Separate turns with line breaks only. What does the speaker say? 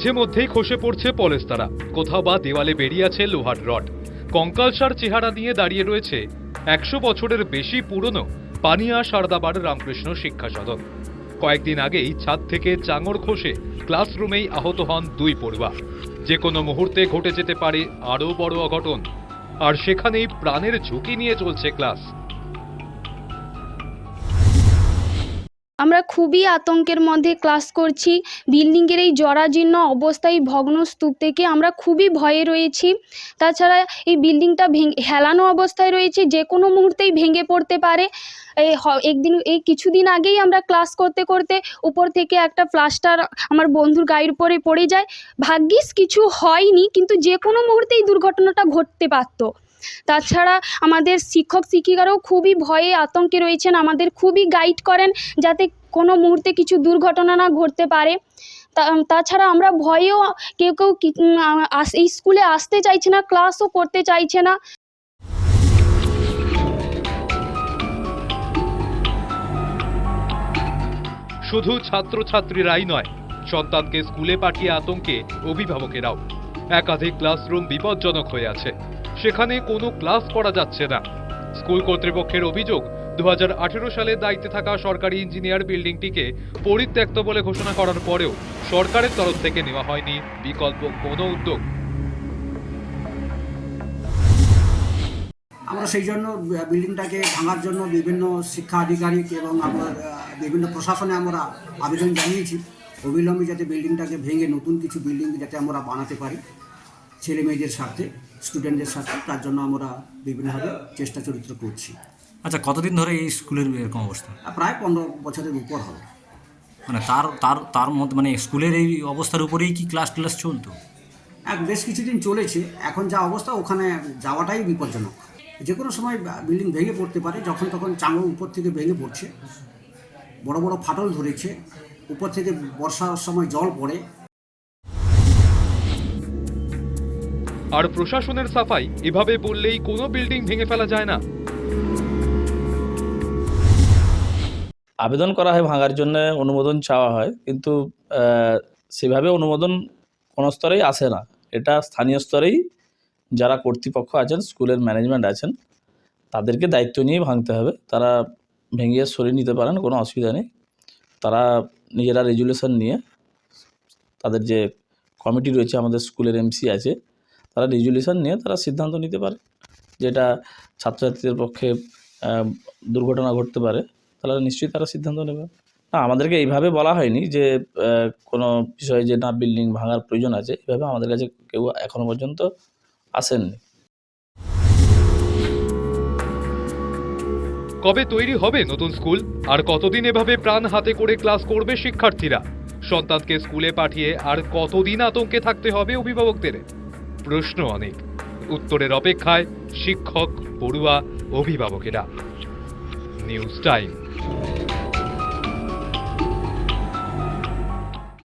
মাঝে মধ্যেই খসে পড়ছে পলেস্তারা। কোথাও বা দেওয়ালে বেরিয়ে আছে লোহার রড। কঙ্কালসার চেহারা নিয়ে দাঁড়িয়ে রয়েছে একশো বছরের বেশি পুরনো পানিয়া সারদাবার রামকৃষ্ণ শিক্ষা সদন কয়েকদিন আগেই ছাদ থেকে চাঙর খসে ক্লাসরুমেই আহত হন দুই পড়ুয়া। যে কোনো মুহূর্তে ঘটে যেতে পারে আরও বড় অঘটন। আর সেখানেই প্রাণের ঝুঁকি নিয়ে চলছে ক্লাস।
আমরা খুবই আতঙ্কের মধ্যে ক্লাস করছি। বিল্ডিংয়ের এই জরাজীর্ণ অবস্থায় ভগ্ন স্তূপ থেকে আমরা খুবই ভয়ে রয়েছি। তাছাড়া এই বিল্ডিংটা ভেঙে, হেলানো অবস্থায় রয়েছে, যে কোনো মুহূর্তেই ভেঙে পড়তে পারে। এই একদিন, এই কিছুদিন আগেই আমরা ক্লাস করতে করতে উপর থেকে একটা প্লাস্টার আমার বন্ধুর গায়ের উপরে পড়ে যায়। ভাগ্যিস কিছু হয়নি, কিন্তু যে কোনো মুহূর্তে এই দুর্ঘটনাটা ঘটতে পারতো। তাছাড়া আমাদের শিক্ষক শিক্ষিকারাও খুবই ভয়ে আতঙ্কে রয়েছেন, আমাদের খুবই গাইড করেন, যাতে কোনো মুহূর্তে কিছু দুর্ঘটনা না ঘটতে পারে। তাছাড়া আমরা ভয়েও কেউ কেউ স্কুলে আসতে চাইছে না, ক্লাসও করতে চাইছে না।
শুধু ছাত্রছাত্রীরাই নয়, সন্তানকে স্কুলে পাঠিয়ে আতঙ্কে অভিভাবকেরাও। একাধিক ক্লাসরুম বিপজ্জনক হয়ে আছে, সেখানে কোনো ক্লাস করা যাচ্ছে না। স্কুল কর্তৃপক্ষের অভিযোগ দু সালে দায়িত্বে থাকা সরকারি ইঞ্জিনিয়ার বিল্ডিংটিকে পরিত্যক্ত বলে ঘোষণা করার পরেও সরকারের তরফ থেকে নেওয়া হয়নি বিকল্প কোনো উদ্যোগ।
আমরা সেই জন্য বিল্ডিংটাকে ভাঙার জন্য বিভিন্ন শিক্ষা আধিকারিক এবং আমরা বিভিন্ন প্রশাসনে আমরা আবেদন জানিয়েছি, অবিলম্বে যাতে বিল্ডিংটাকে ভেঙে নতুন কিছু বিল্ডিং যাতে আমরা বানাতে পারি ছেলে মেয়েদের স্বার্থে, স্টুডেন্টদের স্বার্থে, তার জন্য আমরা বিভিন্নভাবে চেষ্টা চরিত্র করছি।
আচ্ছা কতদিন ধরে এই স্কুলের এরকম অবস্থা?
প্রায় পনেরো বছরের উপর হবে।
মানে তার তার তার মধ্যে মানে স্কুলের এই অবস্থার উপরেই কি ক্লাস ক্লাস চলতো?
এক বেশ কিছুদিন চলেছে। এখন যা অবস্থা ওখানে যাওয়াটাই বিপজ্জনক। যে কোনো সময় বিল্ডিং ভেঙে পড়তে পারে যখন তখন চাঙর উপর থেকে ভেঙে পড়ছে। বড় বড় ফাটল ধরেছে। উপর থেকে বর্ষার সময় জল পড়ে।
আর প্রশাসনের সাফাই এভাবে বললেই কোনো বিল্ডিং ভেঙে ফেলা যায় না।
আবেদন করা হয় ভাঙার জন্য অনুমোদন চাওয়া হয়, কিন্তু সেভাবে অনুমোদন কোনো স্তরেই আসে না। এটা স্থানীয় স্তরেই যারা কর্তৃপক্ষ আছেন, স্কুলের ম্যানেজমেন্ট আছেন, তাদেরকে দায়িত্ব নিয়ে ভাঙতে হবে। তারা ভেঙে সরিয়ে নিতে পারেন, কোনো অসুবিধা নেই। তারা নিজেরা রেজুলেশন নিয়ে তাদের যে কমিটি রয়েছে, আমাদের স্কুলের এমসি আছে, তারা রেজুলেশন নিয়ে তারা সিদ্ধান্ত নিতে পারে যেটা ছাত্রছাত্রীদের পক্ষে দুর্ঘটনা ঘটতে পারে। তাহলে নিশ্চয়ই তারা সিদ্ধান্ত নেবে। না, আমাদেরকে এইভাবে বলা হয়নি যে কোনো বিষয়ে যে না বিল্ডিং ভাঙার প্রয়োজন আছে এভাবে আমাদের কাছে কেউ এখনও পর্যন্ত আসেননি।
কবে তৈরি হবে নতুন স্কুল? আর কতদিন এভাবে প্রাণ হাতে করে ক্লাস করবে শিক্ষার্থীরা? সন্তানকে স্কুলে পাঠিয়ে আর কতদিন আতঙ্কে থাকতে হবে অভিভাবকদের? প্রশ্ন অনেক। উত্তরের অপেক্ষায় শিক্ষক, পড়ুয়া, অভিভাবকেরা। News Time.